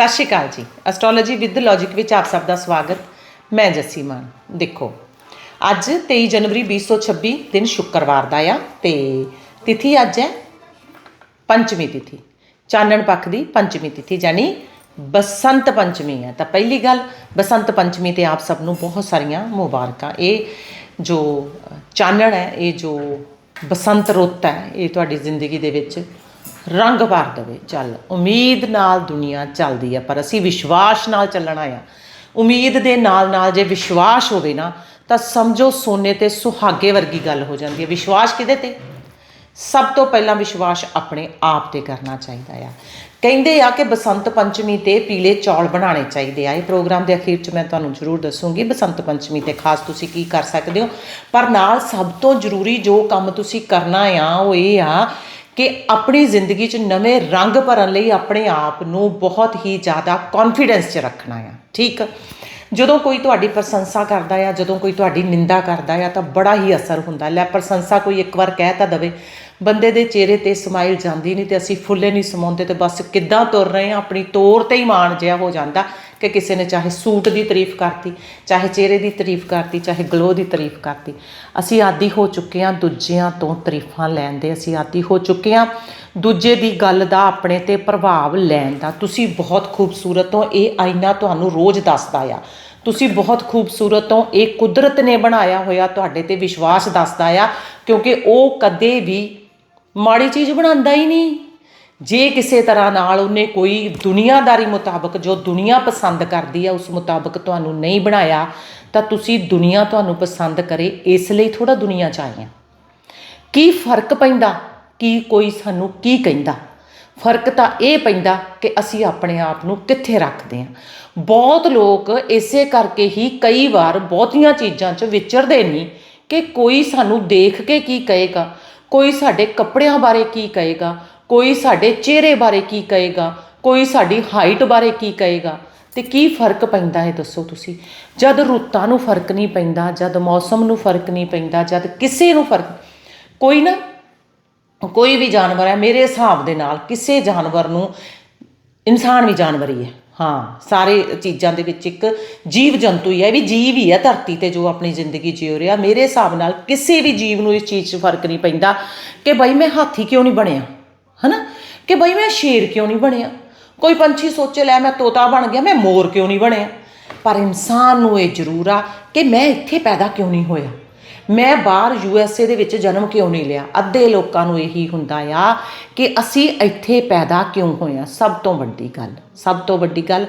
ਸਤਿ ਸ਼੍ਰੀ ਅਕਾਲ ਜੀ। Astrology with logic ਵਿੱਚ ਆਪ ਸਭ ਦਾ ਸਵਾਗਤ। ਮੈਂ ਜੱਸੀ ਮਾਨ। ਦੇਖੋ, ਅੱਜ 23 ਜਨਵਰੀ 2026 ਦਿਨ ਸ਼ੁੱਕਰਵਾਰ ਦਾ ਆ ਤੇ ਤਿਥੀ ਅੱਜ ਹੈ ਪੰਚਮੀ ਤਿਥੀ। ਚਾਨਣ ਪੱਖ ਦੀ ਪੰਚਮੀ ਤਿਥੀ ਜਾਨੀ ਬਸੰਤ ਪੰਚਮੀ ਹੈ। ਤਾਂ ਪਹਿਲੀ ਗੱਲ, ਬਸੰਤ ਪੰਚਮੀ ਤੇ ਆਪ ਸਭ ਨੂੰ ਬਹੁਤ ਸਾਰੀਆਂ ਮੁਬਾਰਕਾਂ। ਇਹ ਜੋ ਚਾਨਣ ਹੈ, ਇਹ ਜੋ ਬਸੰਤ ਰੁੱਤ ਹੈ, ਇਹ ਤੁਹਾਡੀ ਜ਼ਿੰਦਗੀ ਦੇ ਵਿੱਚ ਰੰਗ ਭਰ ਦੇਵੇ। ਚੱਲ, ਉਮੀਦ ਨਾਲ ਦੁਨੀਆ ਚੱਲਦੀ ਆ, ਪਰ ਅਸੀਂ ਵਿਸ਼ਵਾਸ ਨਾਲ ਚੱਲਣਾ ਆ। ਉਮੀਦ ਦੇ ਨਾਲ ਨਾਲ ਜੇ ਵਿਸ਼ਵਾਸ ਹੋਵੇ ਨਾ, ਤਾਂ ਸਮਝੋ ਸੋਨੇ ਤੇ ਸੁਹਾਗੇ ਵਰਗੀ ਗੱਲ ਹੋ ਜਾਂਦੀ ਹੈ ਵਿਸ਼ਵਾਸ ਕਿਹਦੇ ਤੇ? ਸਭ ਤੋਂ ਪਹਿਲਾਂ ਵਿਸ਼ਵਾਸ ਆਪਣੇ ਆਪ ਤੇ ਕਰਨਾ ਚਾਹੀਦਾ ਆ। ਕਹਿੰਦੇ ਆ ਕਿ ਬਸੰਤ ਪੰਚਮੀ ਤੇ ਪੀਲੇ ਚੌਲ ਬਣਾਉਣੇ ਚਾਹੀਦੇ ਆ। ਇਹ ਪ੍ਰੋਗਰਾਮ ਦੇ ਅਖੀਰ 'ਚ ਮੈਂ ਤੁਹਾਨੂੰ ਜ਼ਰੂਰ ਦੱਸੂਗੀ ਬਸੰਤ ਪੰਚਮੀ ਤੇ ਖਾਸ ਤੁਸੀਂ ਕੀ ਕਰ ਸਕਦੇ ਹੋ। ਪਰ ਨਾਲ ਸਭ ਤੋਂ ਜ਼ਰੂਰੀ ਜੋ ਕੰਮ ਤੁਸੀਂ ਕਰਨਾ ਆ, ਉਹ ਇਹ ਆ ਕਿ ਆਪਣੀ ਜ਼ਿੰਦਗੀ 'ਚ ਨਵੇਂ ਰੰਗ ਭਰਨ ਲਈ ਆਪਣੇ ਆਪ ਨੂੰ ਬਹੁਤ ਹੀ ਜ਼ਿਆਦਾ ਕੌਨਫੀਡੈਂਸ 'ਚ ਰੱਖਣਾ ਆ, ਠੀਕ? ਜਦੋਂ ਕੋਈ ਤੁਹਾਡੀ ਪ੍ਰਸ਼ੰਸਾ ਕਰਦਾ ਆ, ਜਦੋਂ ਕੋਈ ਤੁਹਾਡੀ ਨਿੰਦਾ ਕਰਦਾ ਆ, ਤਾਂ ਬੜਾ ਹੀ ਅਸਰ ਹੁੰਦਾ। ਲੈ, ਪ੍ਰਸ਼ੰਸਾ ਕੋਈ ਇੱਕ ਵਾਰ ਕਹਿ ਤਾਂ ਦਵੇ, ਬੰਦੇ ਦੇ ਚਿਹਰੇ ਤੇ ਸਮਾਈਲ ਜਾਂਦੀ ਨਹੀਂ ਤੇ ਅਸੀਂ ਫੁੱਲੇ ਨਹੀਂ ਸਮਾਉਂਦੇ ਤੇ ਬਸ ਕਿੱਦਾਂ ਤੁਰ ਰਹੇ ਆ, ਆਪਣੀ ਤੋਰ ਤੇ ਹੀ ਮਾਣ ਜਿਆ ਹੋ ਜਾਂਦਾ। ਕਿ ਕਿਸੇ ਨੇ ਚਾਹੇ ਸੂਟ ਦੀ ਤਾਰੀਫ ਕਰਤੀ, ਚਾਹੇ ਚਿਹਰੇ ਦੀ ਤਾਰੀਫ ਕਰਤੀ, ਚਾਹੇ ਗਲੋ ਦੀ ਤਾਰੀਫ ਕਰਤੀ, ਅਸੀਂ ਆਦੀ ਹੋ ਚੁੱਕੇ ਹਾਂ ਦੂਜਿਆਂ ਤੋਂ ਤਾਰੀਫਾਂ ਲੈਣ ਦੇ, ਅਸੀਂ ਆਦੀ ਹੋ ਚੁੱਕੇ ਹਾਂ ਦੂਜੇ ਦੀ ਗੱਲ ਦਾ ਆਪਣੇ ਤੇ ਪ੍ਰਭਾਵ ਲੈਣ ਦਾ। ਤੁਸੀਂ ਬਹੁਤ ਖੂਬਸੂਰਤ ਹੋ, ਇਹ ਆਇਨਾ ਤੁਹਾਨੂੰ ਰੋਜ਼ ਦੱਸਦਾ ਆ। ਤੁਸੀਂ ਬਹੁਤ ਖੂਬਸੂਰਤ ਹੋ, ਇਹ ਕੁਦਰਤ ਨੇ ਬਣਾਇਆ ਹੋਇਆ ਤੁਹਾਡੇ ਤੇ ਵਿਸ਼ਵਾਸ ਦੱਸਦਾ ਆ, ਕਿਉਂਕਿ ਉਹ ਕਦੇ ਵੀ ਮਾੜੀ ਚੀਜ਼ ਬਣਾਉਂਦਾ ਹੀ ਨਹੀਂ। ਜੇ ਕਿਸੇ ਤਰ੍ਹਾਂ ਨਾਲ ਉਹਨੇ ਕੋਈ ਦੁਨੀਆਦਾਰੀ ਮੁਤਾਬਕ ਜੋ ਦੁਨੀਆ ਪਸੰਦ ਕਰਦੀ ਆ, ਉਸ ਮੁਤਾਬਕ ਤੁਹਾਨੂੰ ਨਹੀਂ ਬਣਾਇਆ, ਤਾਂ ਤੁਸੀਂ ਦੁਨੀਆ ਤੁਹਾਨੂੰ ਪਸੰਦ ਕਰੇ, ਇਸ ਲਈ ਥੋੜਾ ਦੁਨੀਆ ਚ ਆਏ ਆ। ਕੀ ਫ਼ਰਕ ਪੈਂਦਾ? ਕੀ ਕੋਈ ਸਾਨੂੰ ਕੀ ਕਹਿੰਦਾ? ਫ਼ਰਕ ਤਾਂ ਇਹ ਪੈਂਦਾ ਕਿ ਅਸੀਂ ਆਪਣੇ ਆਪ ਨੂੰ ਕਿੱਥੇ ਰੱਖਦੇ ਹਾਂ ਬਹੁਤ ਲੋਕ ਇਸੇ ਕਰਕੇ ਹੀ ਕਈ ਵਾਰ ਬਹੁਤੀਆਂ ਚੀਜ਼ਾਂ 'ਚ ਵਿਚਰਦੇ ਨਹੀਂ ਕਿ ਕੋਈ ਸਾਨੂੰ ਦੇਖ ਕੇ ਕੀ ਕਹੇਗਾ, ਕੋਈ ਸਾਡੇ ਕੱਪੜਿਆਂ ਬਾਰੇ ਕੀ ਕਹੇਗਾ ਕੋਈ ਸਾਡੇ ਚਿਹਰੇ ਬਾਰੇ ਕੀ ਕਹੇਗਾ, ਕੋਈ ਸਾਡੀ ਹਾਈਟ ਬਾਰੇ ਕੀ ਕਹੇਗਾ, ਤੇ ਕੀ ਫ਼ਰਕ ਪੈਂਦਾ ਹੈ ਦੱਸੋ ਤੁਸੀਂ? ਜਦ ਰੁੱਤਾਂ ਨੂੰ ਫ਼ਰਕ ਨਹੀਂ ਪੈਂਦਾ, ਜਦ ਮੌਸਮ ਨੂੰ ਫ਼ਰਕ ਨਹੀਂ ਪੈਂਦਾ, ਜਦ ਕਿਸੇ ਨੂੰ ਫ਼ਰਕ, ਕੋਈ ਨਾ, ਕੋਈ ਵੀ ਜਾਨਵਰ ਹੈ, ਮੇਰੇ ਹਿਸਾਬ ਦੇ ਨਾਲ ਕਿਸੇ ਜਾਨਵਰ ਨੂੰ ਇਨਸਾਨ ਵੀ ਜਾਨਵਰ ਹੀ ਹੈ। ਹਾਂ, ਸਾਰੇ ਚੀਜ਼ਾਂ ਦੇ ਵਿੱਚ ਇੱਕ ਜੀਵ ਜੰਤੂ ਹੀ ਹੈ ਵੀ ਜੀਵ ਹੀ ਹੈ ਧਰਤੀ ਤੇ ਜੋ ਆਪਣੀ ਜ਼ਿੰਦਗੀ ਜਿਉ ਰਿਹਾ। ਮੇਰੇ ਹਿਸਾਬ ਨਾਲ ਕਿਸੇ ਵੀ ਜੀਵ ਨੂੰ ਇਸ ਚੀਜ਼ 'ਚ ਫ਼ਰਕ ਨਹੀਂ ਪੈਂਦਾ ਕਿ ਬਈ ਮੈਂ ਹਾਥੀ ਕਿਉਂ ਨਹੀਂ ਬਣਿਆ? ਹਨਾ? ਕਿ ਬਈ ਮੈਂ ਸ਼ੇਰ ਕਿਉਂ ਨਹੀਂ ਬਣਿਆ? ਕੋਈ ਪੰਛੀ ਸੋਚੇ, ਲੈ ਮੈਂ ਤੋਤਾ ਬਣ ਗਿਆ, ਮੈਂ ਮੋਰ ਕਿਉਂ ਨਹੀਂ ਬਣਿਆ? ਪਰ ਇਨਸਾਨ ਨੂੰ ਇਹ ਜ਼ਰੂਰ ਆ ਕਿ ਮੈਂ ਇੱਥੇ ਪੈਦਾ ਕਿਉਂ ਨਹੀਂ ਹੋਇਆ? ਮੈਂ ਬਾਹਰ ਯੂ ਐਸ ਏ ਦੇ ਵਿੱਚ ਜਨਮ ਕਿਉਂ ਨਹੀਂ ਲਿਆ? ਅੱਧੇ ਲੋਕਾਂ ਨੂੰ ਇਹੀ ਹੁੰਦਾ ਆ ਕਿ ਅਸੀਂ ਇੱਥੇ ਪੈਦਾ ਕਿਉਂ ਹੋਇਆ ਸਭ ਤੋਂ ਵੱਡੀ ਗੱਲ, ਸਭ ਤੋਂ ਵੱਡੀ ਗੱਲ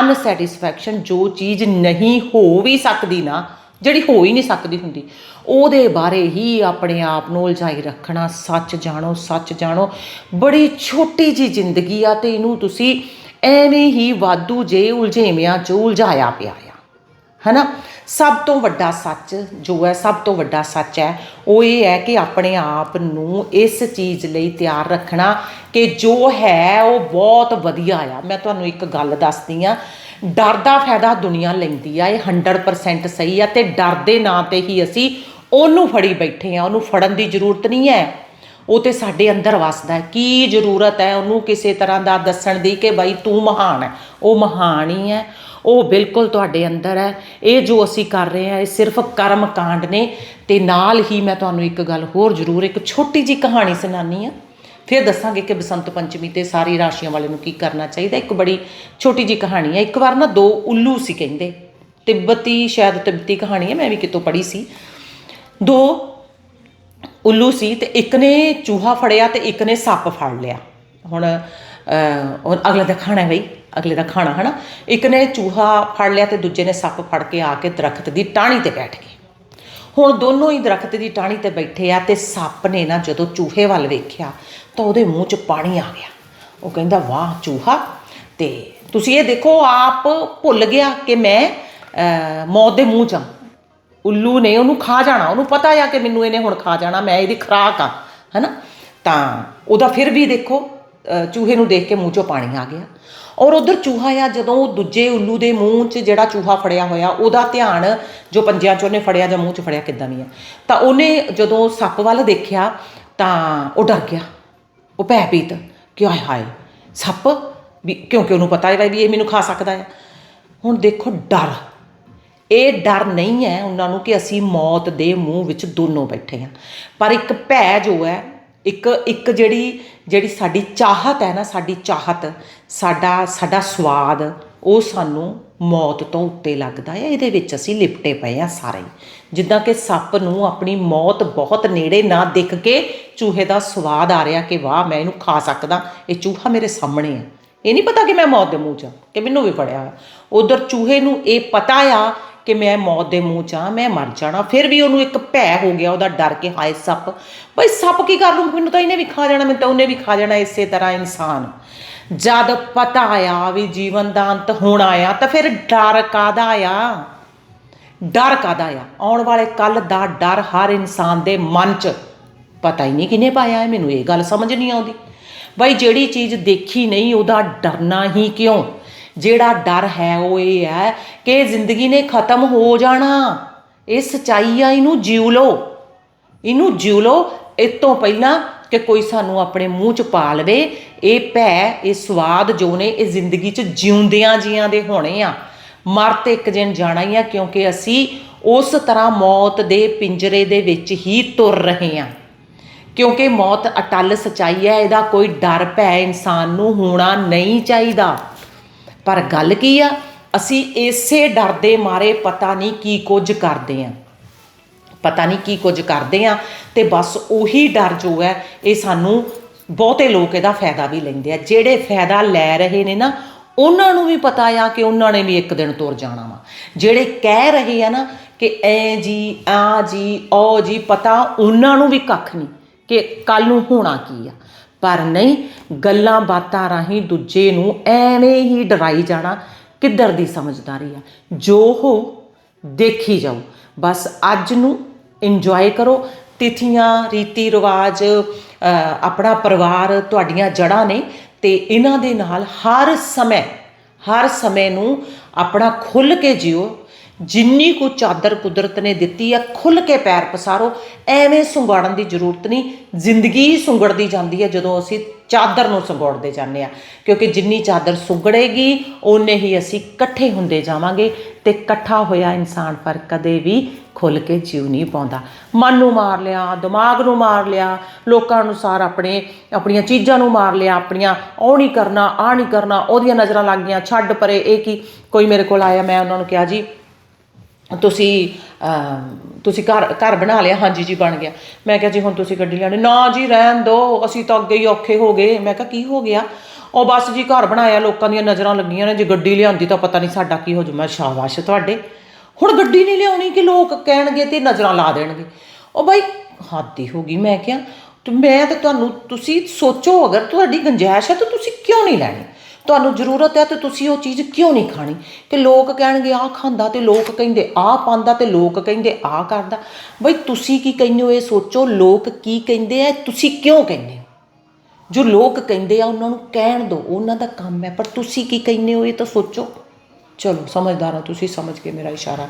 ਅਨਸੈਟੀਸਫੈਕਸ਼ਨ ਜੋ ਚੀਜ਼ ਨਹੀਂ ਹੋ ਵੀ ਸਕਦੀ ਨਾ, ਜਿਹੜੀ ਹੋ ਹੀ ਨਹੀਂ ਸਕਦੀ ਹੁੰਦੀ ਉਹਦੇ ਬਾਰੇ ਹੀ ਆਪਣੇ ਆਪ ਨੂੰ ਉਲਝਾਈ ਰੱਖਣਾ, ਸੱਚ ਜਾਣੋ ਸੱਚ ਜਾਣੋ। ਬੜੀ ਛੋਟੀ ਜੀ ਜ਼ਿੰਦਗੀ ਆ ਤੇ ਇਹਨੂੰ ਤੁਸੀਂ ਐਵੇਂ ਹੀ ਵਾਧੂ ਜੇ ਉਲਝੇਵਿਆਂ ਚ ਉਲਝਾਇਆ ਪਿਆ ਆ। ਹਨਾ? ਸਭ ਤੋਂ ਵੱਡਾ ਸੱਚ ਜੋ ਹੈ, ਸਭ ਤੋਂ ਵੱਡਾ ਸੱਚ ਹੈ, ਉਹ ਇਹ ਹੈ ਕਿ ਆਪਣੇ ਆਪ ਨੂੰ ਇਸ ਚੀਜ਼ ਲਈ ਤਿਆਰ ਰੱਖਣਾ ਕਿ ਜੋ ਹੈ, ਉਹ ਬਹੁਤ ਵਧੀਆ ਆ। ਮੈਂ ਤੁਹਾਨੂੰ ਇੱਕ ਗੱਲ ਦੱਸਦੀ ਆ ਡਰ ਦਾ ਫਾਇਦਾ ਦੁਨੀਆ ਲੈਂਦੀ ਆ, ਇਹ 100% ਸਹੀ ਆ ਤੇ ਡਰ ਦੇ ਨਾਂ ਤੇ ਹੀ ਅਸੀਂ ਉਹਨੂੰ ਫੜੀ ਬੈਠੇ ਆ, ਉਹਨੂੰ ਫੜਨ ਦੀ ਜ਼ਰੂਰਤ ਨਹੀਂ ਹੈ। ਉਹ ਤੇ ਸਾਡੇ ਅੰਦਰ ਵਸਦਾ ਹੈ। ਕੀ ਜ਼ਰੂਰਤ ਹੈ ਉਹਨੂੰ ਕਿਸੇ ਤਰ੍ਹਾਂ ਦਾ ਦੱਸਣ ਦੀ ਕਿ ਬਾਈ ਤੂੰ ਮਹਾਨ ਹੈ? ਉਹ ਮਹਾਨ ਹੀ ਹੈ। ਉਹ ਬਿਲਕੁਲ ਤੁਹਾਡੇ ਅੰਦਰ ਹੈ। ਇਹ ਜੋ ਅਸੀਂ ਕਰ ਰਹੇ ਹਾਂ, ਇਹ ਸਿਰਫ ਕਰਮ ਕਾਂਡ ਨੇ। ਤੇ ਨਾਲ ਹੀ ਮੈਂ ਤੁਹਾਨੂੰ ਇੱਕ ਗੱਲ ਹੋਰ ਜ਼ਰੂਰ, ਇੱਕ ਛੋਟੀ ਜੀ ਕਹਾਣੀ ਸੁਣਾਨੀ ਆ ਫਿਰ ਦੱਸਾਂਗੇ ਕਿ ਬਸੰਤ ਪੰਚਮੀ ਤੇ ਸਾਰੀ ਰਾਸ਼ੀਆਂ ਵਾਲੇ ਨੂੰ ਕੀ ਕਰਨਾ ਚਾਹੀਦਾ। ਇੱਕ ਬੜੀ ਛੋਟੀ ਜੀ ਕਹਾਣੀ ਹੈ। ਇੱਕ ਵਾਰ ਨਾ ਦੋ ਉੱਲੂ ਸੀ ਕਹਿੰਦੇ। ਤਿੱਬਤੀ, ਸ਼ਾਇਦ ਤਿੱਬਤੀ ਕਹਾਣੀ ਹੈ, ਮੈਂ ਵੀ ਕਿਤੋਂ ਪੜ੍ਹੀ ਸੀ। ਦੋ ਉੱਲੂ ਸੀ ਤੇ ਇੱਕ ਨੇ ਚੂਹਾ ਫੜਿਆ ਤੇ ਇੱਕ ਨੇ ਸੱਪ ਫੜ ਲਿਆ। ਹੁਣ ਅਹ, ਅਗਲੇ ਦਾ ਖਾਣਾ ਹੈ ਬਈ ਅਗਲੇ ਦਾ ਖਾਣਾ ਹਨਾ? ਇੱਕ ਨੇ ਚੂਹਾ ਫੜ ਲਿਆ ਤੇ ਦੂਜੇ ਨੇ ਸੱਪ ਫੜ ਕੇ ਆ ਕੇ ਦਰਖਤ ਦੀ ਟਾਹਣੀ ਤੇ ਬੈਠ ਗਏ। ਹੁਣ ਦੋਨੋਂ ਹੀ ਦਰਖਤ ਦੀ ਟਾਹਣੀ ਤੇ ਬੈਠੇ ਆ ਤੇ ਸੱਪ ਨੇ ਨਾ ਜਦੋਂ ਚੂਹੇ ਵੱਲ ਵੇਖਿਆ ਤਾਂ ਉਹਦੇ ਮੂੰਹ 'ਚ ਪਾਣੀ ਆ ਗਿਆ। ਉਹ ਕਹਿੰਦਾ ਵਾਹ ਚੂਹਾ ਤੇ ਤੁਸੀਂ ਇਹ ਦੇਖੋ ਆਪ ਭੁੱਲ ਗਿਆ ਕਿ ਮੈਂ ਮੌਤ ਦੇ ਮੂੰਹ 'ਚ ਉੱਲੂ ਨੇ ਉਹਨੂੰ ਖਾ ਜਾਣਾ, ਉਹਨੂੰ ਪਤਾ ਆ ਕਿ ਮੈਨੂੰ ਇਹਨੇ ਹੁਣ ਖਾ ਜਾਣਾ, ਮੈਂ ਇਹਦੀ ਖਰਾਕ ਆ, ਹੈਨਾ? ਤਾਂ ਉਹਦਾ ਫਿਰ ਵੀ ਦੇਖੋ ਚੂਹੇ ਨੂੰ ਦੇਖ ਕੇ ਮੂੰਹ 'ਚੋਂ ਪਾਣੀ ਆ ਗਿਆ। ਔਰ ਉਧਰ ਚੂਹਾ ਆ, ਜਦੋਂ ਉਹ ਦੂਜੇ ਉੱਲੂ ਦੇ ਮੂੰਹ 'ਚ ਜਿਹੜਾ ਚੂਹਾ ਫੜਿਆ ਹੋਇਆ, ਉਹਦਾ ਧਿਆਨ ਜੋ ਪੰਜਿਆਂ 'ਚ ਉਹਨੇ ਫੜਿਆ ਜਾਂ ਮੂੰਹ 'ਚ ਫੜਿਆ ਕਿੱਦਾਂ ਵੀ ਆ? ਤਾਂ ਉਹਨੇ ਜਦੋਂ ਸੱਪ ਵੱਲ ਦੇਖਿਆ, ਤਾਂ ਉਹ ਡਰ ਗਿਆ। ਉਹ ਭੈਭੀਤ ਕਿ ਹਾਏ ਹਾਏ, ਸੱਪ ਵੀ ਕਿਉਂਕਿ ਉਹਨੂੰ ਪਤਾ ਹੈ ਵੀ ਇਹ ਮੈਨੂੰ ਖਾ ਸਕਦਾ ਹੈ ਹੁਣ ਦੇਖੋ, ਡਰ। ਇਹ ਡਰ ਨਹੀਂ ਹੈ ਉਹਨਾਂ ਨੂੰ ਕਿ ਅਸੀਂ ਮੌਤ ਦੇ ਮੂੰਹ ਵਿੱਚ ਦੋਨੋਂ ਬੈਠੇ ਹਾਂ। ਪਰ ਇੱਕ ਭੈ ਜੋ ਹੈ, ਇੱਕ ਇੱਕ ਜਿਹੜੀ ਜਿਹੜੀ ਸਾਡੀ ਚਾਹਤ ਹੈ ਨਾ, ਸਾਡੀ ਚਾਹਤ, ਸਾਡਾ ਸਾਡਾ ਸਵਾਦ, ਉਹ ਸਾਨੂੰ ਮੌਤ ਤੋਂ ਉੱਤੇ ਲੱਗਦਾ ਹੈ। ਇਹਦੇ ਵਿੱਚ ਅਸੀਂ ਲਿਪਟੇ ਪਏ ਆ ਸਾਰੇ। ਹੀ। ਜਿੱਦਾਂ ਕਿ ਸੱਪ ਨੂੰ ਆਪਣੀ ਮੌਤ ਬਹੁਤ ਨੇੜੇ ਨਾ ਦਿਖ ਕੇ ਚੂਹੇ ਦਾ ਸਵਾਦ ਆ ਰਿਹਾ ਕਿ ਵਾਹ, ਮੈਂ ਇਹਨੂੰ ਖਾ ਸਕਦਾ। ਇਹ ਚੂਹਾ ਮੇਰੇ ਸਾਹਮਣੇ ਹੈ। ਇਹ ਨਹੀਂ ਪਤਾ ਕਿ ਮੈਂ ਮੌਤ ਦੇ ਮੂੰਹ 'ਚ ਕਿ ਮੈਨੂੰ ਵੀ ਫੜਿਆ ਉਧਰ ਚੂਹੇ ਨੂੰ ਇਹ ਪਤਾ ਆ ਕਿ ਮੈਂ ਮੌਤ ਦੇ ਮੂੰਹ 'ਚ ਆ, ਮੈਂ ਮਰ ਜਾਣਾ। ਫਿਰ ਵੀ ਉਹਨੂੰ ਇੱਕ ਭੈ ਹੋ ਗਿਆ, ਉਹਦਾ ਡਰ ਕੇ ਹਾਏ ਸੱਪ। ਬਈ ਸੱਪ ਕੀ ਕਰ ਲੂ ਮੈਨੂੰ ਤਾਂ ਇਹਨੇ ਵੀ ਖਾ ਜਾਣਾ, ਮੈਨੂੰ ਤਾਂ ਉਹਨੇ ਵੀ ਖਾ ਜਾਣਾ ਇਸੇ ਤਰ੍ਹਾਂ ਇਨਸਾਨ। ਜਦ ਪਤਾ ਆ ਵੀ ਜੀਵਨ ਦਾ ਅੰਤ ਹੋਣਾ ਆ ਤਾਂ ਫਿਰ ਡਰ ਕਾਦਾ ਆ ਡਰ ਕਾਦਾ ਆ ਆਉਣ ਵਾਲੇ ਕੱਲ ਦਾ ਡਰ ਹਰ ਇਨਸਾਨ ਦੇ ਮਨ 'ਚ। ਪਤਾ ਹੀ ਨਹੀਂ ਕਿਨੇ ਪਾਇਆ ਹੈ ਮੈਨੂੰ ਇਹ ਗੱਲ ਸਮਝ ਨਹੀਂ ਆਉਂਦੀ। ਬਈ ਜਿਹੜੀ ਚੀਜ਼ ਦੇਖੀ ਨਹੀਂ, ਉਹਦਾ ਡਰਨਾ ਹੀ ਕਿਉਂ? ਜਿਹੜਾ ਡਰ ਹੈ ਉਹ ਇਹ ਹੈ ਕਿ ਜ਼ਿੰਦਗੀ ਨੇ ਖਤਮ ਹੋ ਜਾਣਾ। ਇਹ ਸਚਾਈ ਆ, ਇਹਨੂੰ ਜਿਉ ਲਓ। ਇਹਨੂੰ ਜਿਉ ਲਓ। ਇਹ ਤੋਂ ਪਹਿਲਾਂ ਕਿ ਕੋਈ ਸਾਨੂੰ ਆਪਣੇ ਮੂੰਹ 'ਚ ਪਾ ਲਵੇ, ਇਹ ਭੈ, ਇਹ ਸਵਾਦ ਜੋ ਨੇ, ਇਹ ਜ਼ਿੰਦਗੀ 'ਚ ਜਿਉਂਦਿਆਂ ਜੀਆਂ ਦੇ ਹੋਣੇ ਆ। ਮਰ ਤੇ ਇੱਕ ਦਿਨ ਜਾਣਾ ਹੀ ਆ, ਕਿਉਂਕਿ ਅਸੀਂ ਉਸ ਤਰ੍ਹਾਂ ਮੌਤ ਦੇ ਪਿੰਜਰੇ ਦੇ ਵਿੱਚ ਹੀ ਤੁਰ ਰਹੇ ਆ। ਕਿਉਂਕਿ ਮੌਤ ਅਟਲ ਸਚਾਈ ਹੈ, ਇਹਦਾ ਕੋਈ ਡਰ ਭੈ ਇਨਸਾਨ ਨੂੰ ਹੋਣਾ ਨਹੀਂ ਚਾਹੀਦਾ। ਪਰ ਗੱਲ ਕੀ ਆ? ਅਸੀਂ ਇਸੇ ਡਰ ਦੇ ਮਾਰੇ ਪਤਾ ਨਹੀਂ ਕੀ ਕੁਝ ਕਰਦੇ ਆ। ਪਤਾ ਨਹੀਂ ਕੀ ਕੁਝ ਕਰਦੇ ਆ ਤੇ ਬਸ ਉਹੀ ਡਰ ਜੋ ਹੈ, ਇਹ ਸਾਨੂੰ ਬਹੁਤੇ ਲੋਕ ਇਹਦਾ ਫਾਇਦਾ ਵੀ ਲੈਂਦੇ ਆ। ਜਿਹੜੇ ਫਾਇਦਾ ਲੈ ਰਹੇ ਨੇ ਨਾ, ਉਹਨਾਂ ਨੂੰ ਵੀ ਪਤਾ ਆ ਕਿ ਉਹਨਾਂ ਨੇ ਵੀ ਇੱਕ ਦਿਨ ਤੁਰ ਜਾਣਾ ਵਾ। ਜਿਹੜੇ ਕਹਿ ਰਹੇ ਆ ਨਾ ਕਿ ਐ ਜੀ ਆ ਜੀ, ਉਹ ਜੀ, ਪਤਾ ਉਹਨਾਂ ਨੂੰ ਵੀ ਕੱਖ ਨਹੀਂ ਕਿ ਕੱਲ ਨੂੰ ਹੋਣਾ ਕੀ ਆ। ਪਰ ਨਹੀਂ, ਗੱਲਾਂ ਬਾਤਾਂ ਰਾਹੀਂ ਦੂਜੇ ਨੂੰ ਐਵੇਂ ਹੀ ਡਰਾਈ ਜਾਣਾ ਕਿੱਧਰ ਦੀ ਸਮਝਦਾਰੀ ਆ? ਜੋ ਹੋ, ਦੇਖੀ ਜਾਓ। ਬਸ ਅੱਜ ਨੂੰ ਇੰਜੋਏ ਕਰੋ। ਤਿਥੀਆਂ, ਰੀਤੀ ਰਿਵਾਜ ਆਪਣਾ ਪਰਿਵਾਰ ਤੁਹਾਡੀਆਂ ਜੜ੍ਹਾਂ ਨੇ ਤੇ ਇਹਨਾਂ ਦੇ ਨਾਲ ਹਰ ਸਮੇਂ ਹਰ ਸਮੇਂ ਨੂੰ ਆਪਣਾ ਖੁੱਲ ਕੇ ਜਿਓ। ਜਿੰਨੀ ਕੁ ਚਾਦਰ ਕੁਦਰਤ ਨੇ ਦਿੱਤੀ ਆ ਖੁੱਲ ਕੇ ਪੈਰ ਪਸਾਰੋ, ਐਵੇਂ ਸੁੰਗੜਨ ਦੀ ਜ਼ਰੂਰਤ ਨਹੀਂ। ਜ਼ਿੰਦਗੀ ਹੀ ਸੁੰਗੜਦੀ ਜਾਂਦੀ ਹੈ ਜਦੋਂ ਅਸੀਂ ਚਾਦਰ ਨੂੰ ਸੁੰਗੜਦੇ ਜਾਂਦੇ ਆ। ਕਿਉਂਕਿ ਜਿੰਨੀ ਚਾਦਰ ਸੁੰਗੜੇਗੀ, ਓਨੇ ਹੀ ਅਸੀਂ ਇਕੱਠੇ ਹੁੰਦੇ ਜਾਵਾਂਗੇ ਤੇ ਇਕੱਠਾ ਹੋਇਆ ਇਨਸਾਨ ਪਰ ਕਦੇ ਵੀ ਖੁੱਲ ਕੇ ਜੀਵ ਨਹੀਂ ਪਾਉਂਦਾ। ਮਨ ਨੂੰ ਮਾਰ ਲਿਆ, ਦਿਮਾਗ ਨੂੰ ਮਾਰ ਲਿਆ, ਲੋਕਾਂ ਅਨੁਸਾਰ ਆਪਣੇ, ਆਪਣੀਆਂ ਚੀਜ਼ਾਂ ਨੂੰ ਮਾਰ ਲਿਆ, ਆਪਣੀਆਂ ਉਹ ਨਹੀਂ ਕਰਨਾ ਆ ਨਹੀਂ ਕਰਨਾ, ਉਹਦੀਆਂ ਨਜ਼ਰਾਂ ਲੱਗ ਗਈਆਂ, ਛੱਡ ਪਰੇ, ਇਹ ਕੀ? ਕੋਈ ਮੇਰੇ ਕੋਲ ਆਇਆ, ਮੈਂ ਉਹਨਾਂ ਨੂੰ ਕਿਹਾ, ਜੀ ਤੁਸੀਂ ਤੁਸੀਂ ਘਰ ਘਰ ਬਣਾ ਲਿਆ, ਹਾਂਜੀ ਜੀ ਬਣ ਗਿਆ। ਮੈਂ ਕਿਹਾ ਜੀ ਹੁਣ ਤੁਸੀਂ ਗੱਡੀ ਲੈਣੀ। ਨਾ ਜੀ, ਰਹਿਣ ਦਿਓ ਅਸੀਂ ਤਾਂ ਅੱਗੇ ਹੀ ਔਖੇ ਹੋ ਗਏ। ਮੈਂ ਕਿਹਾ ਕੀ ਹੋ ਗਿਆ? ਉਹ ਬਸ ਜੀ ਘਰ ਬਣਾਇਆ, ਲੋਕਾਂ ਦੀਆਂ ਨਜ਼ਰਾਂ ਲੱਗੀਆਂ ਨੇ। ਜੇ ਗੱਡੀ ਲਿਆਂਦੀ ਤਾਂ ਪਤਾ ਨਹੀਂ ਸਾਡਾ ਕੀ ਹੋ ਜੂ ਮੈਂ ਸ਼ਾਬਾਸ਼ ਤੁਹਾਡੇ। ਹੁਣ ਗੱਡੀ ਨਹੀਂ ਲਿਆਉਣੀ ਕਿ ਲੋਕ ਕਹਿਣਗੇ ਤੇ ਨਜ਼ਰਾਂ ਲਾ ਦੇਣਗੇ। ਉਹ ਬਾਈ, ਹੱਦੀ ਹੋ ਗਈ। ਮੈਂ ਕਿਹਾ, ਤੇ ਮੈਂ ਤਾਂ ਤੁਹਾਨੂੰ, ਤੁਸੀਂ ਸੋਚੋ ਅਗਰ ਤੁਹਾਡੀ ਗੰਜਾਇਸ਼ ਹੈ ਤਾਂ ਤੁਸੀਂ ਕਿਉਂ ਨਹੀਂ ਲੈਣੀ? ਤੁਹਾਨੂੰ ਜ਼ਰੂਰਤ ਹੈ ਤੇ ਤੁਸੀਂ ਉਹ ਚੀਜ਼ ਕਿਉਂ ਨਹੀਂ ਖਾਣੀ? ਕਿ ਲੋਕ ਕਹਿਣਗੇ, ਆਹ ਖਾਂਦਾ ਤੇ ਲੋਕ ਕਹਿੰਦੇ, ਆਹ ਪਾਉਂਦਾ ਤੇ ਲੋਕ ਕਹਿੰਦੇ, ਆਹ ਕਰਦਾ। ਬਈ ਤੁਸੀਂ ਕੀ ਕਹਿੰਦੇ ਹੋ, ਇਹ ਸੋਚੋ, ਲੋਕ ਕੀ ਕਹਿੰਦੇ ਆ, ਤੁਸੀਂ ਕਿਉਂ ਕਹਿੰਦੇ ਹੋ? ਜੋ ਲੋਕ ਕਹਿੰਦੇ ਆ, ਉਹਨਾਂ ਨੂੰ ਕਹਿਣ ਦਿਓ ਉਹਨਾਂ ਦਾ ਕੰਮ ਹੈ, ਪਰ ਤੁਸੀਂ ਕੀ ਕਹਿੰਦੇ ਹੋ, ਇਹ ਤਾਂ ਸੋਚੋ। ਚਲੋ, ਸਮਝਦਾਰ ਆ ਤੁਸੀਂ, ਸਮਝ ਕੇ ਮੇਰਾ ਇਸ਼ਾਰਾ।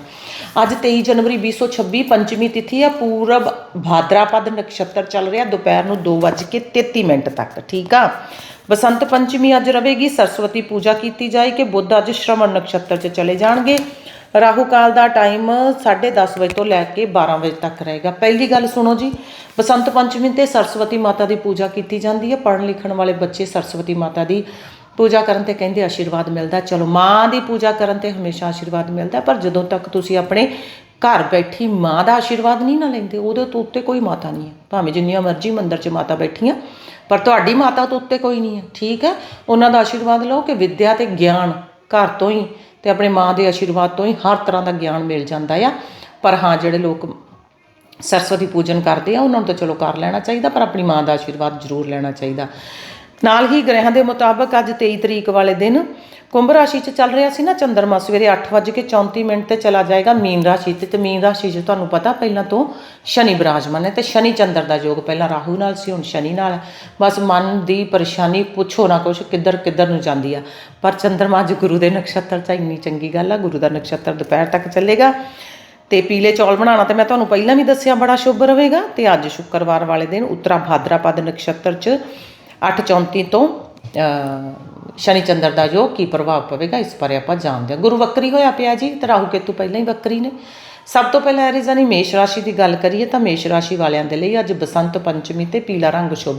ਅੱਜ 23 ਜਨਵਰੀ 2026 ਪੰਚਮੀ ਤਿਥੀ ਆ ਪੂਰਬ ਭਾਦਰਾਪਦ ਨਕਸ਼ਤਰ ਚੱਲ ਰਿਹਾ, ਦੁਪਹਿਰ ਨੂੰ 2:33 ਮਿੰਟ ਤੱਕ, ਠੀਕ ਆ? ਬਸੰਤ ਪੰਚਮੀ ਅੱਜ ਰਹੇਗੀ ਸਰਸਵਤੀ ਪੂਜਾ ਕੀਤੀ ਜਾਏ ਕਿ ਬੁੱਧ ਅੱਜ ਸ਼ਰਵਣ ਨਕਸ਼ਤਰ 'ਚ ਚਲੇ ਜਾਣਗੇ। ਰਾਹੂ ਕਾਲ ਦਾ ਟਾਈਮ 10:30 ਵਜੇ ਤੋਂ ਲੈ ਕੇ 12 ਵਜੇ ਤੱਕ ਰਹੇਗਾ। ਪਹਿਲੀ ਗੱਲ ਸੁਣੋ ਜੀ, ਬਸੰਤ ਪੰਚਮੀ ਤੇ ਸਰਸਵਤੀ ਮਾਤਾ ਦੀ ਪੂਜਾ ਕੀਤੀ ਜਾਂਦੀ ਹੈ। ਪੜ੍ਹਨ ਲਿਖਣ ਵਾਲੇ ਬੱਚੇ ਸਰਸਵਤੀ ਮਾਤਾ ਦੀ ਪੂਜਾ ਕਰਨ ਤੇ ਕਹਿੰਦੇ ਆਸ਼ੀਰਵਾਦ ਮਿਲਦਾ। ਚਲੋ, ਮਾਂ ਦੀ ਪੂਜਾ ਕਰਨ ਤੇ ਹਮੇਸ਼ਾ ਆਸ਼ੀਰਵਾਦ ਮਿਲਦਾ, ਪਰ ਜਦੋਂ ਤੱਕ ਤੁਸੀਂ ਆਪਣੇ ਘਰ ਬੈਠੀ ਮਾਂ ਦਾ ਆਸ਼ੀਰਵਾਦ ਨਹੀਂ ਨਾ ਲੈਂਦੇ, ਉਹਦੇ ਤੋਂ ਉੱਤੇ ਕੋਈ ਮਾਤਾ ਨਹੀਂ ਹੈ। ਭਾਵੇਂ ਜਿੰਨੀਆਂ ਮਰਜ਼ੀ ਮੰਦਰ 'ਚ ਮਾਤਾ ਬੈਠੀਆਂ, ਪਰ ਤੁਹਾਡੀ ਮਾਤਾ ਤੋਂ ਉੱਤੇ ਕੋਈ ਨਹੀਂ ਹੈ। ਠੀਕ ਹੈ? ਉਹਨਾਂ ਦਾ ਆਸ਼ੀਰਵਾਦ ਲਓ ਕਿ ਵਿੱਦਿਆ ਤੇ ਗਿਆਨ ਘਰ ਤੋਂ ਹੀ ਤੇ ਆਪਣੇ ਮਾਂ ਦੇ ਆਸ਼ੀਰਵਾਦ ਤੋਂ ਹੀ ਹਰ ਤਰ੍ਹਾਂ ਦਾ ਗਿਆਨ ਮਿਲ ਜਾਂਦਾ ਆ। ਪਰ ਹਾਂ, ਜਿਹੜੇ ਲੋਕ ਸਰਸਵਤੀ ਪੂਜਨ ਕਰਦੇ ਆ, ਉਹਨਾਂ ਨੂੰ ਤਾਂ ਚਲੋ ਕਰ ਲੈਣਾ ਚਾਹੀਦਾ, ਪਰ ਆਪਣੀ ਮਾਂ ਦਾ ਆਸ਼ੀਰਵਾਦ ਜ਼ਰੂਰ ਲੈਣਾ ਚਾਹੀਦਾ। ਨਾਲ ਹੀ ਗ੍ਰਹਿਆਂ ਦੇ ਮੁਤਾਬਕ ਅੱਜ 23 ਤਰੀਕ ਵਾਲੇ ਦਿਨ ਕੁੰਭ ਰਾਸ਼ੀ 'ਚ ਚੱਲ ਰਿਹਾ ਸੀ ਨਾ ਚੰਦਰਮਾ। ਸਵੇਰੇ 8:34 ਮਿੰਟ ਤੇ ਚਲਾ ਜਾਏਗਾ ਮੀਨ ਰਾਸ਼ੀ ਤੇ। ਤੇ ਮੀਨ ਰਾਸ਼ੀ 'ਚ ਤੁਹਾਨੂੰ ਪਤਾ ਪਹਿਲਾਂ ਤੋਂ ਸ਼ਨੀ ਬਿਰਾਜਮਾਨ ਹੈ ਤੇ ਸ਼ਨੀ ਚੰਦਰ ਦਾ ਯੋਗ ਪਹਿਲਾਂ ਰਾਹੂ ਨਾਲ ਸੀ, ਹੁਣ ਸ਼ਨੀ ਨਾਲ ਹੈ। ਬਸ ਮਨ ਦੀ ਪਰੇਸ਼ਾਨੀ ਪੁੱਛੋ ਨਾ ਕੁਛ, ਕਿੱਧਰ ਕਿੱਧਰ ਨੂੰ ਜਾਂਦੀ ਆ। ਪਰ ਚੰਦਰਮਾ ਅੱਜ ਗੁਰੂ ਦੇ ਨਕਸ਼ਤਰ 'ਚ ਇੰਨੀ ਚੰਗੀ ਗੱਲ ਆ, ਗੁਰੂ ਦਾ ਨਕਸ਼ਤਰ ਦੁਪਹਿਰ ਤੱਕ ਚੱਲੇਗਾ। ਤੇ ਪੀਲੇ ਚੌਲ ਬਣਾਉਣਾ ਤੇ ਮੈਂ ਤੁਹਾਨੂੰ ਪਹਿਲਾਂ ਵੀ ਦੱਸਿਆ ਬੜਾ ਸ਼ੁਭ ਰਹੇਗਾ। ਤੇ ਅੱਜ ਸ਼ੁੱਕਰਵਾਰ ਵਾਲੇ ਦਿਨ ਉੱਤਰਾ ਭਾਦਰਾਪਦ ਨਕਸ਼ਤਰ 'ਚ 8:34 ਤੋਂ ਸ਼ਨੀ ਚੰਦਰ ਦਾ ਜੋ ਕੀ ਪ੍ਰਭਾਵ ਪਵੇਗਾ, ਇਸ ਬਾਰੇ ਆਪਾਂ ਜਾਣਦੇ ਹਾਂ। ਗੁਰੂ ਵਕਰੀ ਹੋਇਆ ਪਿਆ ਜੀ, ਤੇ ਰਾਹੂ ਕੇਤੂ ਪਹਿਲਾਂ ਹੀ ਵਕਰੀ ਨੇ। ਸਭ ਤੋਂ ਪਹਿਲਾਂ ਐਰੀਜ਼ਨੀ ਮੇਸ਼ ਰਾਸ਼ੀ ਦੀ ਗੱਲ ਕਰੀਏ, ਤਾਂ ਮੇਸ਼ ਰਾਸ਼ੀ ਵਾਲਿਆਂ ਦੇ ਲਈ ਅੱਜ ਬਸੰਤ ਪੰਚਮੀ ਤੇ ਪੀਲਾ ਰੰਗ ਸ਼ੁਭ।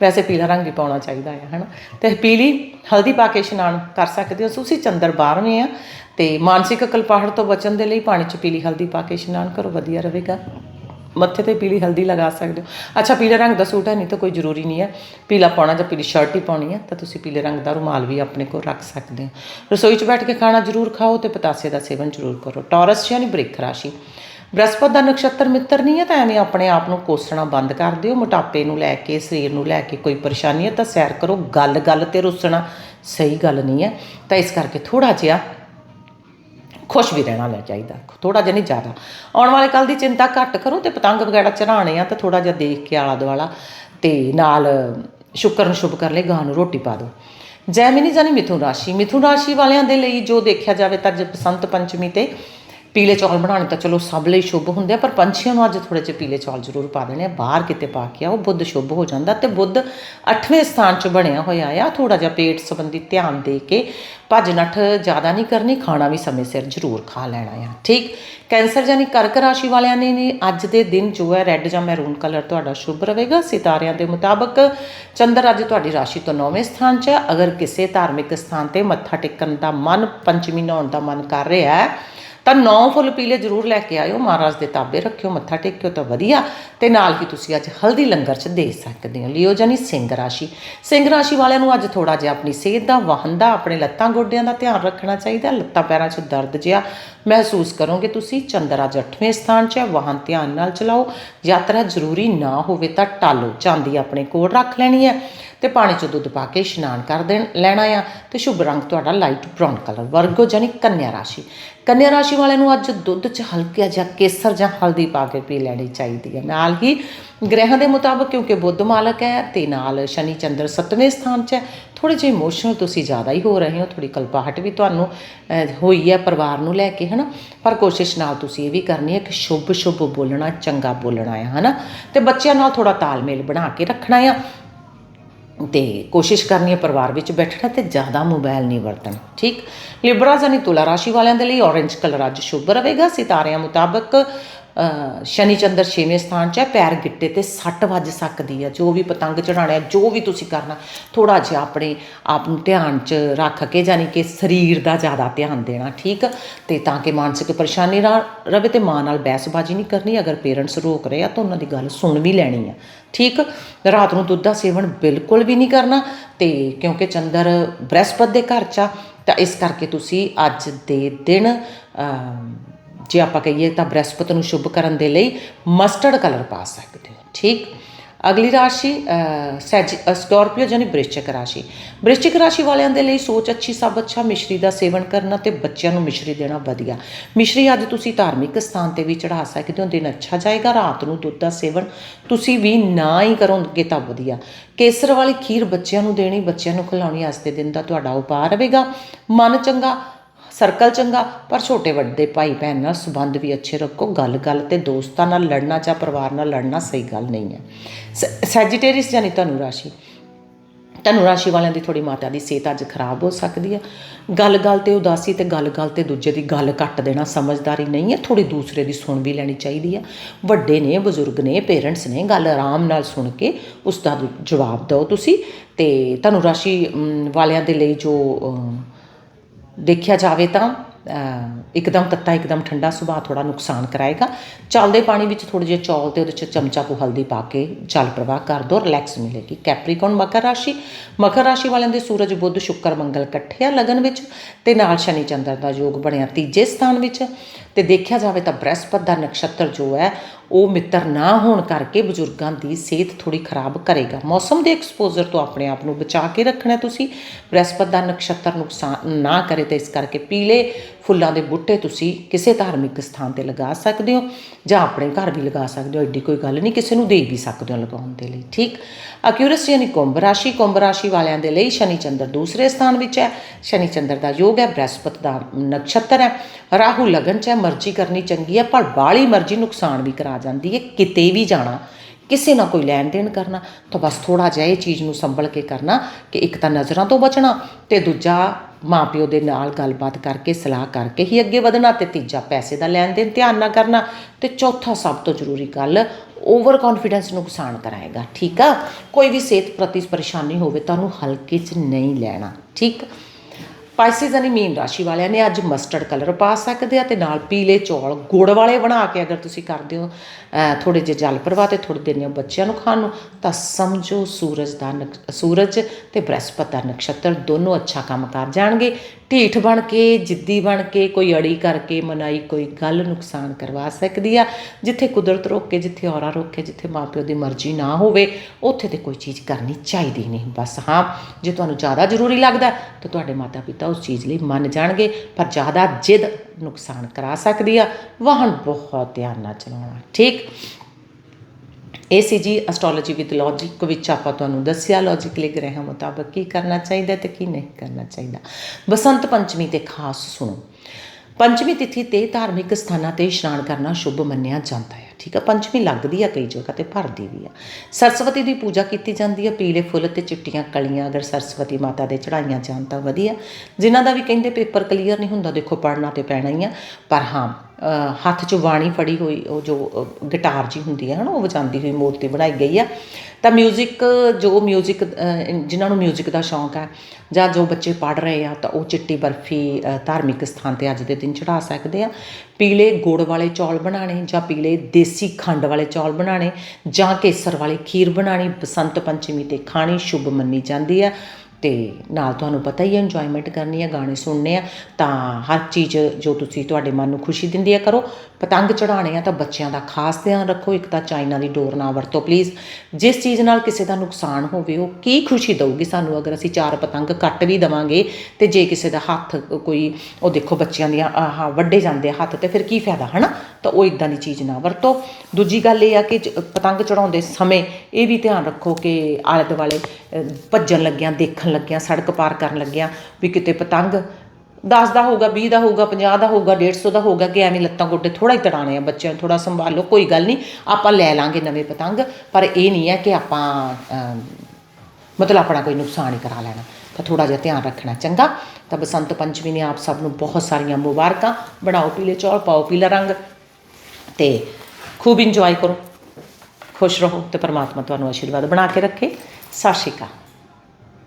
ਵੈਸੇ ਪੀਲਾ ਰੰਗ ਹੀ ਪਾਉਣਾ ਚਾਹੀਦਾ ਹੈ, ਹਨਾ? ਤੇ ਪੀਲੀ ਹਲਦੀ ਪਾ ਕੇ ਇਸ਼ਨਾਨ ਕਰ ਸਕਦੇ ਹੋ ਤੁਸੀਂ ਚੰਦਰ 12ਵੇਂ ਆ, ਤੇ ਮਾਨਸਿਕ ਕਲਪਾਹੜ ਤੋਂ ਬਚਣ ਦੇ ਲਈ ਪਾਣੀ 'ਚ ਪੀਲੀ ਹਲਦੀ ਪਾ ਕੇ ਇਸ਼ਨਾਨ ਕਰੋ, ਵਧੀਆ ਰਹੇਗਾ। ਮੱਥੇ ਤੇ ਪੀਲੀ ਹਲਦੀ ਲਗਾ ਸਕਦੇ ਹੋ। ਅੱਛਾ, ਪੀਲੇ ਰੰਗ ਦਾ ਸੂਟ ਹੈ, ਨਹੀਂ ਤਾਂ ਕੋਈ ਜ਼ਰੂਰੀ ਨਹੀਂ ਹੈ। ਪੀਲਾ ਪਾਉਣਾ ਜਾਂ ਪੀਲੀ ਸ਼ਰਟ ਹੀ ਪਾਉਣੀ ਹੈ, ਤਾਂ ਤੁਸੀਂ ਪੀਲੇ ਰੰਗ ਦਾ ਰੁਮਾਲ ਵੀ ਆਪਣੇ ਕੋਲ ਰੱਖ ਸਕਦੇ ਹੋ। ਰਸੋਈ 'ਚ ਬੈਠ ਕੇ ਖਾਣਾ ਜ਼ਰੂਰ ਖਾਓ ਤੇ ਪਤਾਸੇ ਦਾ ਸੇਵਨ ਜ਼ਰੂਰ ਕਰੋ। ਟੌਰਸ ਯਾਨੀ ਬ੍ਰਿਖ ਰਾਸ਼ੀ। ਬ੍ਰਹਸਪਤ ਦਾ ਨਕਸ਼ਤਰ ਮਿੱਤਰ ਨਹੀਂ ਹੈ, ਤਾਂ ਐਵੇਂ ਆਪਣੇ ਆਪ ਨੂੰ ਕੋਸਣਾ ਬੰਦ ਕਰ ਦਿਓ। ਮੋਟਾਪੇ ਨੂੰ ਲੈ ਕੇ, ਸਰੀਰ ਨੂੰ ਲੈ ਕੇ ਕੋਈ ਪਰੇਸ਼ਾਨੀ ਹੈ, ਤਾਂ ਸੈਰ ਕਰੋ। ਗੱਲ ਗੱਲ ਤੇ ਰੁੱਸਣਾ ਸਹੀ ਗੱਲ ਨਹੀਂ ਹੈ। ਤਾਂ ਇਸ ਕਰਕੇ ਥੋੜਾ ਜਿਹਾ ਖੁਸ਼ ਵੀ ਰਹਿਣਾ ਲੈ ਚਾਹੀਦਾ ਥੋੜਾ ਜਿਹਾ ਨਹੀਂ ਜ਼ਿਆਦਾ। ਆਉਣ ਵਾਲੇ ਕੱਲ ਦੀ ਚਿੰਤਾ ਘੱਟ ਕਰੋ ਤੇ ਪਤੰਗ ਵਗੈਰਾ ਚੜਾਣੇ ਆ ਤਾਂ ਥੋੜਾ ਜਿਹਾ ਦੇਖ ਕੇ ਆਲਾ ਦੁਆਲਾ ਤੇ ਨਾਲ ਸ਼ੁਕਰ ਨੂੰ ਸ਼ੁਭ ਕਰ ਲਈ ਗਾਂ ਨੂੰ ਰੋਟੀ ਪਾ ਦਿਓ। ਜੈਮਿਨੀ ਜਾਨੀ ਮਿਥੁਨ ਰਾਸ਼ੀ। ਮਿਥੁਨ ਰਾਸ਼ੀ ਵਾਲਿਆਂ ਦੇ ਲਈ ਜੋ ਦੇਖਿਆ ਜਾਵੇ ਤਾਂ ਅੱਜ ਬਸੰਤ ਪੰਚਮੀ ਤੇ ਪੀਲੇ ਚੌਲ ਬਣਾਉਣੇ ਤਾਂ ਚਲੋ ਸਭ ਲਈ ਸ਼ੁਭ ਹੁੰਦੇ ਆ, ਪਰ ਪੰਛੀਆਂ ਨੂੰ ਅੱਜ ਥੋੜੇ ਜਿਹੇ ਪੀਲੇ ਚੌਲ ਜ਼ਰੂਰ ਪਾ ਦੇਣੇ ਆ। ਬਾਹਰ ਕਿਤੇ ਪਾ ਕੇ ਆ ਉਹ ਬੁੱਧ ਸ਼ੁਭ ਹੋ ਜਾਂਦਾ ਤੇ ਬੁੱਧ 8ਵੇਂ ਸਥਾਨ 'ਚ ਬਣਿਆ ਹੋਇਆ ਆ। ਥੋੜਾ ਜਿਹਾ ਪੇਟ ਸੰਬੰਧੀ ਧਿਆਨ ਦੇ ਕੇ ਭੱਜ ਨੱਠ ਜ਼ਿਆਦਾ ਨਹੀਂ ਕਰਨੀ, ਖਾਣਾ ਵੀ ਸਮੇਂ ਸਿਰ ਜ਼ਰੂਰ ਖਾ ਲੈਣਾ ਆ। ਠੀਕ? ਕੈਂਸਰ ਜਾਨੀ ਕਰਕ ਰਾਸ਼ੀ ਵਾਲਿਆਂ ਨੇ ਨੇ ਅੱਜ ਦੇ ਦਿਨ ਜੋ ਹੈ, ਰੈੱਡ ਜਾਂ ਮੈਰੂਨ ਕਲਰ ਤੁਹਾਡਾ ਸ਼ੁਭ ਰਹੇਗਾ। ਸਿਤਾਰਿਆਂ ਦੇ ਮੁਤਾਬਕ ਚੰਦਰ ਅੱਜ ਤੁਹਾਡੀ ਰਾਸ਼ੀ ਤੋਂ 9ਵੇਂ ਸਥਾਨ 'ਚ ਹੈ। ਅਗਰ ਕਿਸੇ ਧਾਰਮਿਕ ਸਥਾਨ ਤੇ ਮੱਥਾ ਟੇਕਣ ਦਾ ਮਨ, ਪੰਚਮੀ ਨਹਾਉਣ ਦਾ ਮਨ ਕਰ ਰਿਹਾ ਹੈ ਤਾਂ ਨੌ ਫੁੱਲ ਪੀਲੇ ਜ਼ਰੂਰ ਲੈ ਕੇ ਆਇਓ। ਮਹਾਰਾਜ ਦੇ ਤਾਬੇ ਰੱਖਿਓ, ਮੱਥਾ ਟੇਕਿਓ ਤਾਂ ਵਧੀਆ। ਤੇ ਨਾਲ ਹੀ ਤੁਸੀਂ ਅੱਜ ਹਲਦੀ ਲੰਗਰ 'ਚ ਦੇ ਸਕਦੇ ਹੋ। ਲਿਓ ਜਾਨੀ ਸਿੰਘ ਰਾਸ਼ੀ। ਸਿੰਘ ਰਾਸ਼ੀ ਵਾਲਿਆਂ ਨੂੰ ਅੱਜ ਥੋੜਾ ਜਿਹਾ ਆਪਣੀ ਸਿਹਤ ਦਾ, ਵਾਹਨ ਦਾ, ਆਪਣੇ ਲੱਤਾਂ ਗੋਡਿਆਂ ਦਾ ਧਿਆਨ ਰੱਖਣਾ ਚਾਹੀਦਾ। ਲੱਤਾਂ ਪੈਰਾਂ 'ਚ ਦਰਦ ਜਿਹਾ ਮਹਿਸੂਸ ਕਰੋਗੇ, ਤੁਸੀਂ ਚੰਦਰ ਅੱਜ 8ਵੇਂ ਸਥਾਨ 'ਚ ਹੈ ਵਾਹਨ ਧਿਆਨ ਨਾਲ ਚਲਾਓ, ਯਾਤਰਾ ਜ਼ਰੂਰੀ ਨਾ ਹੋਵੇ ਤਾਂ ਟਾਲੋ, ਚਾਂਦੀ ਆਪਣੇ ਕੋਲ ਰੱਖ ਲੈਣੀ ਹੈ ਤੇ ਪਾਣੀ 'ਚ ਦੁੱਧ ਪਾ ਕੇ ਇਸ਼ਨਾਨ ਕਰ ਦੇਣ, ਲੈਣਾ ਆ ਤੇ ਸ਼ੁਭ ਰੰਗ ਤੁਹਾਡਾ ਲਾਈਟ ਬ੍ਰਾਊਨ ਕਲਰ ਵਰਗੋ ਜਾਨੀ ਕੰਨਿਆ ਰਾਸ਼ੀ। ਕੰਨਿਆ ਰਾਸ਼ੀ ਵਾਲਿਆਂ ਨੂੰ ਅੱਜ ਦੁੱਧ 'ਚ ਹਲਕਾ ਜਿਹਾ ਕੇਸਰ ਜਾਂ ਹਲਦੀ ਪਾ ਕੇ ਪੀ ਲੈਣੀ ਚਾਹੀਦੀ ਹੈ। ਨਾਲ ਹੀ ਗ੍ਰਹਿਾਂ ਦੇ ਮੁਤਾਬਕ ਕਿਉਂਕਿ ਬੁੱਧ ਮਾਲਕ ਹੈ ਤੇ ਨਾਲ ਸ਼ਨੀ ਚੰਦਰ 7ਵੇਂ ਸਥਾਨ 'ਚ ਹੈ। ਥੋੜੇ ਜਿਹੇ ਇਮੋਸ਼ਨਲ ਤੁਸੀਂ ਜ਼ਿਆਦਾ ਹੀ ਹੋ ਰਹੇ ਹੋ ਥੋੜੀ ਕਲਪਾਹਟ ਵੀ ਤੁਹਾਨੂੰ ਹੋਈ ਹੈ ਪਰਿਵਾਰ ਨੂੰ ਲੈ ਕੇ, ਹਨਾ? ਪਰ ਕੋਸ਼ਿਸ਼ ਨਾਲ ਤੁਸੀਂ ਇਹ ਵੀ ਕਰਨੀ ਹੈ ਕਿ ਸ਼ੁਭ ਸ਼ੁਭ ਬੋਲਣਾ, ਚੰਗਾ ਬੋਲਣਾ ਹੈ ਹਨਾ? ਤੇ ਬੱਚਿਆਂ ਨਾਲ ਥੋੜਾ ਤਾਲਮੇਲ ਬਣਾ ਕੇ ਰੱਖਣਾ ਆ। ਤੇ ਕੋਸ਼ਿਸ਼ ਕਰਨੀ ਹੈ ਪਰਿਵਾਰ ਵਿੱਚ ਬੈਠਣਾ ਤੇ ਜ਼ਿਆਦਾ ਮੋਬਾਈਲ ਨਹੀਂ ਵਰਤਣ, ਠੀਕ? ਲਿਬਰਾ ਜਾਨੀ ਤੁਲਾ ਰਾਸ਼ੀ ਵਾਲਿਆਂ ਦੇ ਲਈ orange ਕਲਰ ਅੱਜ ਸ਼ੁਭ ਰਹੇਗਾ। ਸਿਤਾਰਿਆਂ ਮੁਤਾਬਕ ਸ਼ਨੀ ਚੰਦਰ 6ਵੇਂ ਸਥਾਨ 'ਚ ਹੈ, ਪੈਰ ਗਿੱਟੇ ਤੇ ਸੱਟ ਵੱਜ ਸਕਦੀ ਹੈ ਜੋ ਵੀ ਪਤੰਗ ਚੜਾਉਣਾ ਹੈ ਜੋ ਵੀ ਤੁਸੀਂ ਕਰਨਾ ਥੋੜਾ ਜਿਹਾ ਆਪਣੇ ਆਪ ਨੂੰ ਧਿਆਨ 'ਚ ਰੱਖ ਕੇ ਜਾਨੀ ਕਿ ਸਰੀਰ ਦਾ ਜ਼ਿਆਦਾ ਧਿਆਨ ਦੇਣਾ, ਠੀਕ? ਤੇ ਤਾਂ ਕਿ ਮਾਨਸਿਕ ਪਰੇਸ਼ਾਨੀ ਨਾ ਰਵੇ ਤੇ ਮਾਂ ਨਾਲ ਬਹਿਸਬਾਜ਼ੀ ਨਹੀਂ ਕਰਨੀ, ਅਗਰ ਪੇਰੈਂਟਸ ਰੋਕ ਰਹੇ ਆ ਤਾਂ ਉਹਨਾਂ ਦੀ ਗੱਲ ਸੁਣ ਵੀ ਲੈਣੀ ਆ, ਠੀਕ? ਰਾਤ ਨੂੰ ਦੁੱਧ ਦਾ ਸੇਵਨ ਬਿਲਕੁਲ ਵੀ ਨਹੀਂ ਕਰਨਾ ਤੇ ਕਿਉਂਕਿ ਚੰਦਰ ਬ੍ਰਹਿਸਪਤ ਦੇ ਘਰ 'ਚ ਆ, ਤਾਂ ਇਸ ਕਰਕੇ ਤੁਸੀਂ ਅੱਜ ਦੇ ਦਿਨ ਜੇ ਆਪਾਂ ਕਹੀਏ ਤਾਂ ਬ੍ਰਹਸਪਤ ਨੂੰ ਸ਼ੁਭ ਕਰਨ ਦੇ ਲਈ ਮਸਟਰਡ ਕਲਰ ਪਾ ਸਕਦੇ ਹੋ, ਠੀਕ? ਅਗਲੀ ਰਾਸ਼ੀ ਸੈਜ ਸਕੋਰਪੀਓ ਜਾਨੀ ਬ੍ਰਿਸ਼ਚਿਕ ਰਾਸ਼ੀ। ਬ੍ਰਿਸ਼ਚਿਕ ਰਾਸ਼ੀ ਵਾਲਿਆਂ ਦੇ ਲਈ ਸੋਚ ਅੱਛੀ, ਸਭ ਅੱਛਾ, ਮਿਸ਼ਰੀ ਦਾ ਸੇਵਨ ਕਰਨਾ ਤੇ ਬੱਚਿਆਂ ਨੂੰ ਮਿਸ਼ਰੀ ਦੇਣਾ ਵਧੀਆ। ਮਿਸ਼ਰੀ ਅੱਜ ਤੁਸੀਂ ਧਾਰਮਿਕ ਸਥਾਨ ਤੇ ਵੀ ਚੜਾ ਸਕਦੇ ਹੋ, ਦਿਨ ਅੱਛਾ ਜਾਏਗਾ, ਰਾਤ ਨੂੰ ਦੁੱਧ ਦਾ ਸੇਵਨ ਤੁਸੀਂ ਵੀ ਨਾ ਹੀ ਕਰੋਗੇ ਤਾਂ ਵਧੀਆ। ਕੇਸਰ ਵਾਲੀ ਖੀਰ ਬੱਚਿਆਂ ਨੂੰ ਦੇਣੀ, ਬੱਚਿਆਂ ਨੂੰ ਖਿਲਾਉਣੀ, ਅੱਜ ਦੇ ਦਿਨ ਦਾ ਤੁਹਾਡਾ ਉਪਾਅ ਰਹੇਗਾ। ਮਨ ਚੰਗਾ ਸਰਕਲ ਚੰਗਾ, ਪਰ ਛੋਟੇ ਵੱਡੇ ਭਾਈ ਭੈਣ ਨਾਲ ਸੰਬੰਧ ਵੀ ਅੱਛੇ ਰੱਖੋ। ਗੱਲ ਗੱਲ ਤੇ ਦੋਸਤਾਂ ਨਾਲ ਲੜਨਾ ਜਾਂ ਪਰਿਵਾਰ ਨਾਲ ਲੜਨਾ ਸਹੀ ਗੱਲ ਨਹੀਂ ਹੈ। ਸੈਜੀਟੇਰੀਅਸ ਯਾਨੀ ਧਨੂ ਰਾਸ਼ੀ। ਧਨੂ ਰਾਸ਼ੀ ਵਾਲਿਆਂ ਦੀ ਥੋੜੀ ਮਾਤਾ ਦੀ ਸਿਹਤ ਅੱਜ ਖਰਾਬ ਹੋ ਸਕਦੀ ਹੈ। ਗੱਲ ਗੱਲ ਤੇ ਉਦਾਸੀ ਤੇ ਗੱਲ ਗੱਲ ਤੇ ਦੂਜੇ ਦੀ ਗੱਲ ਕੱਟ ਦੇਣਾ ਸਮਝਦਾਰੀ ਨਹੀਂ ਹੈ। ਥੋੜੀ ਦੂਸਰੇ ਦੀ ਸੁਣ ਵੀ ਲੈਣੀ ਚਾਹੀਦੀ ਹੈ। ਵੱਡੇ ਨੇ, ਬਜ਼ੁਰਗ ਨੇ, ਪੇਰੈਂਟਸ ਨੇ ਗੱਲ ਆਰਾਮ ਨਾਲ ਸੁਣ ਕੇ ਉਸ ਦਾ ਜਵਾਬ ਦਿਓ ਤੁਸੀਂ। ਤੇ ਧਨੂ ਰਾਸ਼ੀ ਵਾਲਿਆਂ ਦੇ ਲਈ ਜੋ ਦੇਖਿਆ ਜਾਵੇ ਤਾਂ ਇੱਕਦਮ ਤੱਤਾ ਇੱਕਦਮ ਠੰਡਾ ਸੁਭਾਅ ਥੋੜਾ ਨੁਕਸਾਨ ਕਰਾਏਗਾ। ਚੱਲਦੇ ਪਾਣੀ ਵਿੱਚ ਥੋੜੇ ਜਿਹੇ ਚੌਲ ਤੇ ਉਹਦੇ ਚ ਚਮਚਾ ਕੁ ਹਲਦੀ ਪਾ ਕੇ ਜਲ ਪ੍ਰਵਾਹ ਕਰ ਦਿਓ ਰਿਲੈਕਸ ਮਿਲੇਗੀ। ਕੈਪਰੀਕੌਨ ਮਕਰ ਰਾਸ਼ੀ ਮਕਰ ਰਾਸ਼ੀ ਵਾਲਿਆਂ ਦੇ ਸੂਰਜ, ਬੁੱਧ, ਸ਼ੁੱਕਰ, ਮੰਗਲ ਇਕੱਠੇ ਆ ਲਗਨ ਵਿੱਚ ਤੇ ਨਾਲ ਸ਼ਨੀ ਚੰਦਰ ਦਾ ਯੋਗ ਬਣਿਆ ਤੀਜੇ ਸਥਾਨ ਵਿੱਚ। ਤੇ ਦੇਖਿਆ ਜਾਵੇ ਤਾਂ ਬ੍ਰਹਿਸਪਤ ਦਾ ਨਕਸ਼ਤਰ ਜੋ ਹੈ, ਉਹ ਮਿੱਤਰ ਨਾ ਹੋਣ ਕਰਕੇ ਬਜ਼ੁਰਗਾਂ ਦੀ ਸਿਹਤ ਥੋੜੀ ਖਰਾਬ ਕਰੇਗਾ। ਮੌਸਮ ਦੇ ਐਕਸਪੋਜ਼ਰ ਤੋਂ ਆਪਣੇ ਆਪ ਨੂੰ ਬਚਾ ਕੇ ਰੱਖਣਾ ਤੁਸੀਂ। ਬ੍ਰਹਿਸਪਤ ਦਾ ਨਕਸ਼ਤਰ ਨੁਕਸਾਨ ਨਾ ਕਰੇ ਤਾਂ ਇਸ ਕਰਕੇ ਪੀਲੇ ਫੁੱਲਾਂ ਦੇ ਬੂਟੇ ਤੁਸੀਂ ਕਿਸੇ ਧਾਰਮਿਕ ਸਥਾਨ ਤੇ ਲਗਾ ਸਕਦੇ ਹੋ ਜਾਂ ਆਪਣੇ ਘਰ ਵੀ ਲਗਾ ਸਕਦੇ ਹੋ ਐਡੀ ਕੋਈ ਗੱਲ ਨਹੀਂ, ਕਿਸੇ ਨੂੰ ਦੇ ਵੀ ਸਕਦੇ ਹੋ ਲਗਾਉਣ ਦੇ ਲਈ, ਠੀਕ? ਅਕਿਊਰਸ ਯਾਨੀ ਕੁੰਭ ਰਾਸ਼ੀ ਕੁੰਭ ਰਾਸ਼ੀ ਵਾਲਿਆਂ ਦੇ ਲਈ ਸ਼ਨੀ ਚੰਦਰ ਦੂਸਰੇ ਸਥਾਨ ਵਿੱਚ ਹੈ, ਸ਼ਨੀ ਚੰਦਰ ਦਾ ਯੋਗ ਹੈ, ਬ੍ਰਹਸਪਤ ਦਾ ਨਕਸ਼ਤਰ ਹੈ, ਰਾਹੂ ਲਗਨ ਚ ਹੈ, ਮਰਜ਼ੀ ਕਰਨੀ ਚੰਗੀ ਹੈ, ਪਰ ਬਾਲੀ ਮਰਜ਼ੀ ਨੁਕਸਾਨ ਵੀ ਕਰਾ ਜਾਂਦੀ ਹੈ, ਕਿਤੇ ਵੀ ਜਾਣਾ, ਕਿਸੇ ਨਾਲ ਕੋਈ ਲੈਣ ਦੇਣ ਕਰਨਾ, ਤਾਂ ਬਸ ਥੋੜਾ ਜਿਹਾ ਇਹ ਚੀਜ਼ ਨੂੰ ਸੰਭਲ ਕੇ ਕਰਨਾ ਕਿ ਇੱਕ ਤਾਂ ਨਜ਼ਰਾਂ ਤੋਂ ਬਚਣਾ ਤੇ ਦੂਜਾ ਮਾਂ ਪਿਓ ਦੇ ਨਾਲ ਗੱਲਬਾਤ ਕਰਕੇ, ਸਲਾਹ ਕਰਕੇ ਹੀ ਅੱਗੇ ਵਧਣਾ ਤੇ ਤੀਜਾ ਪੈਸੇ ਦਾ ਲੈਣ ਦੇਣ ਧਿਆਨ ਨਾ ਕਰਨਾ ਤੇ ਚੌਥਾ ਸਭ ਤੋਂ ਜ਼ਰੂਰੀ ਗੱਲ ਓਵਰ ਕੌਨਫੀਡੈਂਸ ਨੂੰ ਨੁਕਸਾਨ ਕਰਾਏਗਾ, ਠੀਕ ਆ? ਕੋਈ ਵੀ ਸਿਹਤ ਪ੍ਰਤੀ ਪਰੇਸ਼ਾਨੀ ਹੋਵੇ ਤਾਂ ਉਹਨੂੰ ਹਲਕੇ 'ਚ ਨਹੀਂ ਲੈਣਾ, ਠੀਕ? ਪਾਈਸਿਸ ਯਾਨੀ ਮੀਨ ਰਾਸ਼ੀ ਵਾਲਿਆਂ ਨੇ ਅੱਜ ਮਸਟਰਡ ਕਲਰ ਪਾ ਸਕਦੇ ਆ ਤੇ ਨਾਲ ਪੀਲੇ ਚੌਲ, ਗੁੜ ਵਾਲੇ ਬਣਾ ਕੇ ਅਗਰ ਤੁਸੀਂ ਕਰਦੇ ਹੋ ਥੋੜੇ ਜਿਹੇ ਜਲ ਪ੍ਰਵਾਹ ਤੇ ਥੋੜੇ ਦਿਨ ਬੱਚਿਆਂ ਨੂੰ ਖਾਣ ਨੂੰ, ਤਾਂ ਸਮਝੋ ਸੂਰਜ ਦਾ ਨਕ- ਸੂਰਜ ਤੇ ਬ੍ਰਹਸਪਤ ਦਾ ਨਕਸ਼ਤਰ ਦੋਨੋਂ ਅੱਛਾ ਕੰਮ ਕਰ ਜਾਣਗੇ। ਢੀਠ ਬਣ ਕੇ, ਜਿੱਦੀ ਬਣ ਕੇ, ਕੋਈ ਅੜੀ ਕਰਕੇ, ਮਨਾਈ ਕੋਈ ਗੱਲ ਨੁਕਸਾਨ ਕਰਵਾ ਸਕਦੀ ਆ। ਜਿੱਥੇ ਕੁਦਰਤ ਰੋਕੇ, ਜਿੱਥੇ ਔਰਾ ਰੋਕੇ ਕੇ ਜਿੱਥੇ ਮਾਪਿਓ ਦੀ ਮਰਜ਼ੀ ਨਾ ਹੋਵੇ, ਉੱਥੇ ਤੇ ਕੋਈ ਚੀਜ਼ ਕਰਨੀ ਚਾਹੀਦੀ ਨਹੀਂ। ਬਸ ਹਾਂ, ਜੇ ਤੁਹਾਨੂੰ ਜ਼ਿਆਦਾ ਜ਼ਰੂਰੀ ਲੱਗਦਾ, ਤਾਂ ਤੁਹਾਡੇ ਮਾਤਾ ਪਿਤਾ ਉਸ ਚੀਜ਼ ਲਈ ਮੰਨ ਜਾਣਗੇ, ਪਰ ਜ਼ਿਆਦਾ ਜਿੱਦ ਨੁਕਸਾਨ ਕਰਾ ਸਕਦੀ ਆ। ਵਾਹਨ ਬਹੁਤ ਧਿਆਨ ਨਾਲ ਚਲਾਉਣਾ, ਠੀਕ? ਇਹ ਸੀ ਜੀ ਐਸਟ੍ਰੋਲੋਜੀ ਵਿਦ ਲੌਜੀਕ ਵਿੱਚ ਆਪਾਂ ਤੁਹਾਨੂੰ ਦੱਸਿਆ ਲੌਜੀਕਲੀ ਗ੍ਰਹਿਾਂ ਮੁਤਾਬਕ ਕੀ ਕਰਨਾ ਚਾਹੀਦਾ ਤੇ ਕੀ ਨਹੀਂ ਕਰਨਾ ਚਾਹੀਦਾ। ਬਸੰਤ ਪੰਚਮੀ ਤੇ ਖਾਸ ਸੁਣੋ। ਪੰਚਮੀ ਤਿਥੀ ਤੇ ਧਾਰਮਿਕ ਸਥਾਨਾਂ ਤੇ ਇਸ਼ਨਾਨ ਕਰਨਾ ਸ਼ੁਭ ਮੰਨਿਆ ਜਾਂਦਾ ਹੈ। ਠੀਕ ਹੈ ਪੰਚਮੀ ਲੱਗਦੀ ਆ ਕਈ ਜਗ੍ਹਾ ਤੇ, ਭਰਦੀ ਵੀ ਆ। ਸਰਸਵਤੀ ਦੀ ਪੂਜਾ ਕੀਤੀ ਜਾਂਦੀ ਆ, ਪੀਲੇ ਫੁੱਲ ਤੇ ਚਿੱਟੀਆਂ ਕਲੀਆਂ, ਅਗਰ ਸਰਸਵਤੀ ਮਾਤਾ ਦੇ ਚੜਾਈਆਂ ਜਾਣ ਤਾਂ ਵਧੀਆ। ਜਿਨ੍ਹਾਂ ਦਾ ਵੀ ਕਹਿੰਦੇ ਪੇਪਰ ਕਲੀਅਰ ਨਹੀਂ ਹੁੰਦਾ, ਦੇਖੋ ਪੜਨਾ ਤੇ ਪੈਣਾ ਹੀ ਆ। ਪਰ ਹਾਂ ਹੱਥ 'ਚ ਬਾਣੀ ਫੜੀ ਹੋਈ ਉਹ ਜੋ ਅ, ਗਿਟਾਰ ਜੀ ਹੁੰਦੀ ਹੈ ਹਨਾ ਉਹ ਵਜਾਉਂਦੀ ਹੋਈ ਮੂਰਤੀ ਬਣਾਈ ਗਈ ਆ ਤਾਂ 뮤직 ਜੋ 뮤직 ਜਿਨ੍ਹਾਂ ਨੂੰ 뮤직 ਦਾ ਸ਼ੌਂਕ ਹੈ ਜਾਂ ਜੋ ਬੱਚੇ ਪੜ ਰਹੇ ਆ ਤਾਂ ਉਹ ਚਿੱਟੀ ਬਰਫੀ ਅ, ਧਾਰਮਿਕ ਸਥਾਨ ਤੇ ਅੱਜ ਦੇ ਦਿਨ ਚੜਾ ਸਕਦੇ ਆ ਪੀਲੇ ਗੁੜ ਵਾਲੇ ਚੌਲ ਬਣਾਣੇ ਜਾਂ ਪੀਲੇ ਦੇਸੀ ਖੰਡ ਵਾਲੇ ਚੌਲ ਬਣਾਣੇ ਜਾਂ ਕੇਸਰ ਵਾਲੀ ਖੀਰ ਬਣਾਣੀ ਬਸੰਤ ਪੰਚਮੀ ਤੇ ਖਾਣੀ ਸ਼ੁਭ ਮੰਨੀ ਜਾਂਦੀ ਹੈ ਅਤੇ ਨਾਲ ਤੁਹਾਨੂੰ ਪਤਾ ਹੀ ਹੈ ਇੰਜੋਇਮੈਂਟ ਕਰਨੀ ਹੈ, ਗਾਣੇ ਸੁਣਨੇ ਆ, ਤਾਂ ਹਰ ਚੀਜ਼ ਜੋ ਤੁਸੀਂ ਤੁਹਾਡੇ ਮਨ ਨੂੰ ਖੁਸ਼ੀ ਦਿੰਦੀ ਹੈ, ਕਰੋ। ਪਤੰਗ ਚੜਾਣੇ ਆ ਤਾਂ ਬੱਚਿਆਂ ਦਾ ਖਾਸ ਧਿਆਨ ਰੱਖੋ, ਇੱਕ ਤਾਂ ਚਾਈਨਾ ਦੀ ਡੋਰ ਨਾ ਵਰਤੋ ਪਲੀਜ਼ ਜਿਸ ਚੀਜ਼ ਨਾਲ ਕਿਸੇ ਦਾ ਨੁਕਸਾਨ ਹੋਵੇ, ਉਹ ਕੀ ਖੁਸ਼ੀ ਦਊਗੀ ਸਾਨੂੰ? ਅਗਰ ਅਸੀਂ ਚਾਰ ਪਤੰਗ ਕੱਟ ਵੀ ਦਵਾਂਗੇ, ਤੇ ਜੇ ਕਿਸੇ ਦਾ ਹੱਥ ਕੋਈ, ਉਹ ਦੇਖੋ ਬੱਚਿਆਂ ਦੀਆਂ, ਆਹ ਵੱਡੇ ਜਾਂਦੇ ਆ ਹੱਥ, ਤੇ ਫਿਰ ਕੀ ਫਾਇਦਾ, ਹਨਾ? ਤਾਂ ਉਹ ਇਦਾਂ ਦੀ ਚੀਜ਼ ਨਾ ਵਰਤੋ। ਦੂਜੀ ਗੱਲ ਇਹ ਆ ਕਿ ਪਤੰਗ ਚੜਾਉਂਦੇ ਸਮੇਂ ਇਹ ਵੀ ਧਿਆਨ ਰੱਖੋ ਕਿ ਆਲੇ ਦੁਆਲੇ ਭੱਜਣ ਲੱਗਿਆਂ, ਦੇਖਣ ਲੱਗਿਆਂ, ਸੜਕ ਪਾਰ ਕਰਨ ਲੱਗਿਆਂ ਵੀ ਕਿਤੇ ਪਤੰਗ 10 ਦਾ ਹੋਊਗਾ 20 ਦਾ ਹੋਊਗਾ 50 ਦਾ ਹੋਊਗਾ 150 ਦਾ ਹੋਊਗਾ ਕਿ ਐਵੇਂ ਲੱਤਾਂ ਗੋਡੇ ਥੋੜਾ ਹੀ ਤੜਾਣੇ ਆ ਬੱਚਿਆਂ ਨੂੰ ਥੋੜਾ ਸੰਭਾਲੋ, ਕੋਈ ਗੱਲ ਨਹੀਂ, ਆਪਾਂ ਲੈ ਲਾਂਗੇ ਨਵੇਂ ਪਤੰਗ, ਪਰ ਇਹ ਨਹੀਂ ਹੈ ਕਿ ਆਪਾਂ ਮਤਲਬ ਆਪਣਾ ਕੋਈ ਨੁਕਸਾਨ ਹੀ ਕਰਾ ਲੈਣਾ। ਤਾਂ ਥੋੜਾ ਜਿਹਾ ਧਿਆਨ ਰੱਖਣਾ ਚੰਗਾ। ਤਾਂ ਬਸੰਤ ਪੰਚਮੀ ਨੇ ਆਪ ਸਭ ਨੂੰ ਬਹੁਤ ਸਾਰੀਆਂ ਮੁਬਾਰਕਾਂ। ਬਣਾਓ ਪੀਲੇ ਚੌਲ, ਪਾਓ ਪੀਲਾ ਰੰਗ ਤੇ ਖੂਬ ਇੰਜੋਏ ਕਰੋ। ਖੁਸ਼ ਰਹੋ ਤੇ ਪਰਮਾਤਮਾ ਤੁਹਾਨੂੰ ਆਸ਼ੀਰਵਾਦ ਬਣਾ ਕੇ ਰੱਖੇ। ਸਤਿ ਸ਼੍ਰੀ ਅਕਾਲ।